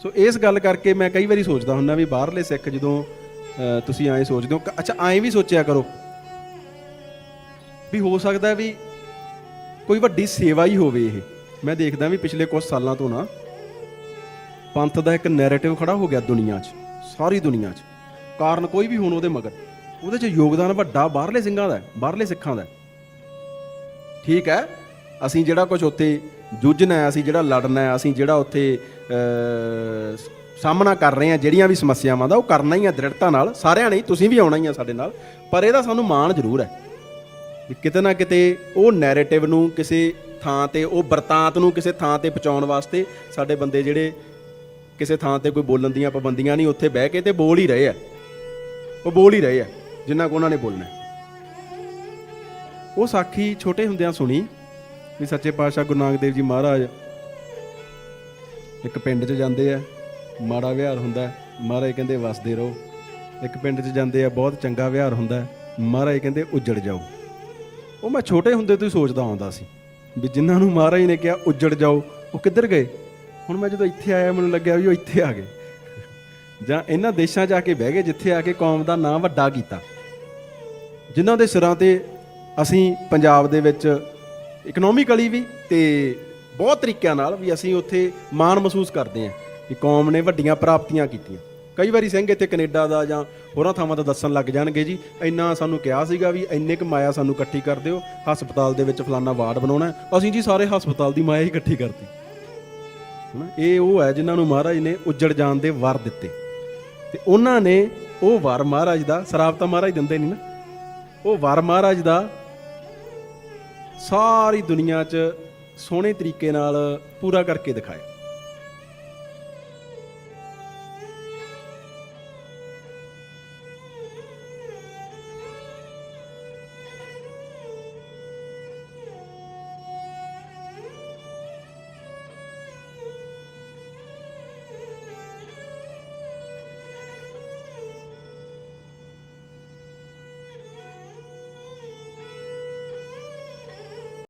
ਸੋ ਇਸ ਗੱਲ ਕਰਕੇ ਮੈਂ ਕਈ ਵਾਰੀ ਸੋਚਦਾ ਹੁੰਦਾ ਵੀ ਬਾਹਰਲੇ ਸਿੱਖ ਜਦੋਂ ਤੁਸੀਂ ਐਂ ਸੋਚਦੇ ਹੋ ਅੱਛਾ, ਐਂ ਵੀ ਸੋਚਿਆ ਕਰੋ। ਵੀ ਹੋ ਸਕਦਾ ਵੀ ਕੋਈ ਵੱਡੀ ਸੇਵਾ ਹੀ ਹੋਵੇ ਇਹ। ਮੈਂ ਦੇਖਦਾ ਵੀ ਪਿਛਲੇ ਕੁਝ ਸਾਲਾਂ ਤੋਂ ਨਾ, ਪੰਥ ਦਾ ਇੱਕ ਨੈਰੇਟਿਵ ਖੜਾ ਹੋ ਗਿਆ ਦੁਨੀਆ 'ਚ, ਸਾਰੀ ਦੁਨੀਆ 'ਚ। ਕਾਰਨ ਕੋਈ ਵੀ ਹੋਣ ਉਹਦੇ ਮਗਰ। ਉਹਦੇ 'ਚ ਯੋਗਦਾਨ ਵੱਡਾ ਬਾਹਰਲੇ ਸਿੰਘਾਂ ਦਾ ਬਾਹਰਲੇ ਸਿੱਖਾਂ ਦਾ ਠੀਕ ਹੈ? ਅਸੀਂ ਜਿਹੜਾ ਕੁਝ ਉੱਥੇ ਜੂਝਣਾ ਹੈ, ਅਸੀਂ ਜਿਹੜਾ ਲੜਨਾ ਹੈ, ਅਸੀਂ ਜਿਹੜਾ ਉੱਥੇ ਸਾਹਮਣਾ ਕਰ ਰਹੇ ਹਾਂ, ਜਿਹੜੀਆਂ ਵੀ ਸਮੱਸਿਆਵਾਂ ਦਾ, ਉਹ ਕਰਨਾ ਹੀ ਆ ਦ੍ਰਿੜਤਾ ਨਾਲ। ਸਾਰਿਆਂ ਨੇ ਤੁਸੀਂ ਵੀ ਆਉਣਾ ਹੀ ਆ ਸਾਡੇ ਨਾਲ। ਪਰ ਇਹਦਾ ਸਾਨੂੰ ਮਾਣ ਜ਼ਰੂਰ ਹੈ ਵੀ ਕਿਤੇ ਨਾ ਕਿਤੇ ਉਹ ਨੈਰੇਟਿਵ ਨੂੰ ਕਿਸੇ ਥਾਂ ਤੇ, ਉਹ ਵਰਤਾਂਤ ਨੂੰ ਕਿਸੇ ਥਾਂ ਤੇ ਪਹੁੰਚਾਉਣ ਵਾਸਤੇ ਸਾਡੇ ਬੰਦੇ ਜਿਹੜੇ ਕਿਸੇ ਥਾਂ ਤੇ ਕੋਈ ਬੋਲਣ ਦੀਆਂ ਪਾਬੰਦੀਆਂ ਨਹੀਂ, ਉੱਥੇ ਬਹਿ ਕੇ ਤੇ ਬੋਲ ਹੀ ਰਹੇ ਆ। ਉਹ ਬੋਲ ਹੀ ਰਹੇ ਆ, ਜਿੰਨਾ ਕੁ ਉਹਨਾਂ ਨੇ ਬੋਲਣਾ ਉਹ ਸਾਖੀ ਛੋਟੇ ਹੁੰਦਿਆਂ ਸੁਣੀ ਵੀ ਸੱਚੇ ਪਾਤਸ਼ਾਹ ਗੁਰੂ ਨਾਨਕ ਦੇਵ ਜੀ ਮਹਾਰਾਜ ਇੱਕ ਪਿੰਡ 'ਚ ਜਾਂਦੇ ਆ, ਮਾੜਾ ਵਿਹਾਰ ਹੁੰਦਾ ਮਹਾਰਾਜ ਕਹਿੰਦੇ ਵਸਦੇ ਰਹੋ। ਇੱਕ ਪਿੰਡ 'ਚ ਜਾਂਦੇ ਆ, ਬਹੁਤ ਚੰਗਾ ਵਿਹਾਰ ਹੁੰਦਾ ਮਹਾਰਾਜ ਕਹਿੰਦੇ ਉੱਜੜ ਜਾਓ। ਉਹ ਮੈਂ ਛੋਟੇ ਹੁੰਦੇ ਤੋਂ ਹੀ ਸੋਚਦਾ ਆਉਂਦਾ ਸੀ ਵੀ ਜਿਨ੍ਹਾਂ ਨੂੰ ਮਹਾਰਾਜ ਨੇ ਕਿਹਾ ਉੱਜੜ ਜਾਓ, ਉਹ ਕਿੱਧਰ ਗਏ? ਹੁਣ ਮੈਂ ਜਦੋਂ ਇੱਥੇ ਆਇਆ, ਮੈਨੂੰ ਲੱਗਿਆ ਵੀ ਉਹ ਇੱਥੇ ਆ ਗਏ। ਜਾਂ ਇਹਨਾਂ ਦੇਸ਼ਾਂ 'ਚ ਆ ਕੇ ਬਹਿ ਗਏ ਜਿੱਥੇ ਆ ਕੇ ਕੌਮ ਦਾ ਨਾਂ ਵੱਡਾ ਕੀਤਾ। ਜਿਨ੍ਹਾਂ ਦੇ ਸਿਰਾਂ ਤੇ ਅਸੀਂ ਪੰਜਾਬ ਦੇ ਵਿੱਚ ਇਕਨੋਮਿਕਲੀ ਵੀ ਤੇ ਬਹੁਤ ਤਰੀਕਿਆਂ ਨਾਲ ਵੀ ਅਸੀਂ ਉੱਥੇ ਮਾਣ ਮਹਿਸੂਸ ਕਰਦੇ ਹਾਂ ਕਿ ਕੌਮ ਨੇ ਵੱਡੀਆਂ ਪ੍ਰਾਪਤੀਆਂ ਕੀਤੀਆਂ। ਕਈ ਵਾਰੀ ਸਿੰਘ ਇੱਥੇ ਕੈਨੇਡਾ ਦਾ ਜਾਂ ਹੋਰਾਂ ਥਾਵਾਂ ਦਾ ਦੱਸਣ ਲੱਗ ਜਾਣਗੇ ਜੀ, ਇੰਨਾ ਸਾਨੂੰ ਕਿਹਾ ਸੀਗਾ ਵੀ ਇੰਨੇ ਕੁ ਮਾਇਆ ਸਾਨੂੰ ਇਕੱਠੀ ਕਰ ਦਿਓ, ਹਸਪਤਾਲ ਦੇ ਵਿੱਚ ਫਲਾਨਾ ਵਾਰਡ ਬਣਾਉਣਾ ਅਸੀਂ ਜੀ ਸਾਰੇ ਹਸਪਤਾਲ ਦੀ ਮਾਇਆ ਹੀ ਇਕੱਠੀ ਕਰਤੀ। ਹਨਾ, ਇਹ ਉਹ ਹੈ ਜਿਨ੍ਹਾਂ ਨੂੰ ਮਹਾਰਾਜ ਨੇ ਉੱਜੜ ਜਾਣ ਦੇ ਵਰ ਦਿੱਤੇ। ਤੇ ਉਹਨਾਂ ਨੇ ਉਹ ਵਰ ਮਹਾਰਾਜ ਦਾ, ਸ਼ਰਾਬ ਤਾਂ ਮਹਾਰਾਜ ਦਿੰਦੇ ਨਹੀਂ ਨਾ, ਉਹ ਵਰ ਮਹਾਰਾਜ ਦਾ ਸਾਰੀ ਦੁਨੀਆ 'ਚ ਸੋਹਣੇ ਤਰੀਕੇ ਨਾਲ ਪੂਰਾ ਕਰਕੇ ਦਿਖਾਇਆ